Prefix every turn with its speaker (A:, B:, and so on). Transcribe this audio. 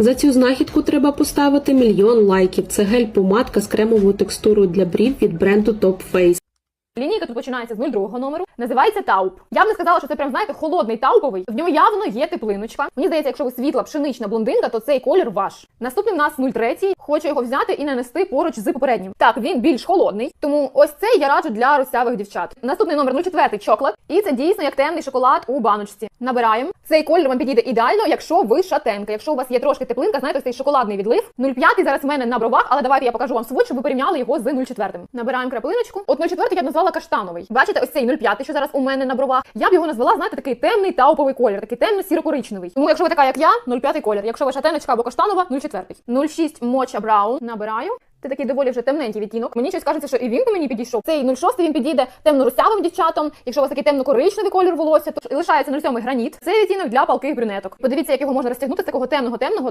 A: За цю знахідку треба поставити мільйон лайків. Це гель-помадка з кремовою текстурою для брів від бренду Top Face.
B: Лінійка тут починається з 02 номеру. Називається тауп. Я б не сказала, що це прям знаєте холодний тауповий. В ньому явно є теплиночка. Мені здається, якщо ви світла пшенична блондинка, то цей колір ваш. Наступний в нас 03. Хочу його взяти і нанести поруч з попереднім. Так, він більш холодний, тому ось цей я раджу для розсявих дівчат. Наступний номер 04 чоклад. І це дійсно як темний шоколад у баночці. Набираємо. Цей колір вам підійде ідеально, якщо ви шатенка. Якщо у вас є трошки теплинка, знаєте, ось цей шоколадний відлив. 05 зараз в мене на бровах, але давайте я покажу вам свой, щоб ви порівняли його з 04. Набираємо краплиночку. От 04 я б назвала каштановий. Бачите, ось цей 05, що зараз у мене на бровах. Я б його назвала, знаєте, такий темний тауповий колір, такий темно-сіро-коричневий. Тому, якщо ви така, як я, 05 колір. Якщо ви шатеночка або каштанова, 04. 06 моча браун. Набираю. Це такий доволі вже темненький відтінок. Мені щось кажеться, що і він по мені підійшов. Цей 06 він підійде темно-русявим дівчатам. Якщо у вас такий темно-коричневий колір волосся, то лишається 07 граніт. Це відтінок для палких брюнеток. Подивіться, як його можна розтягнути з такого темного темного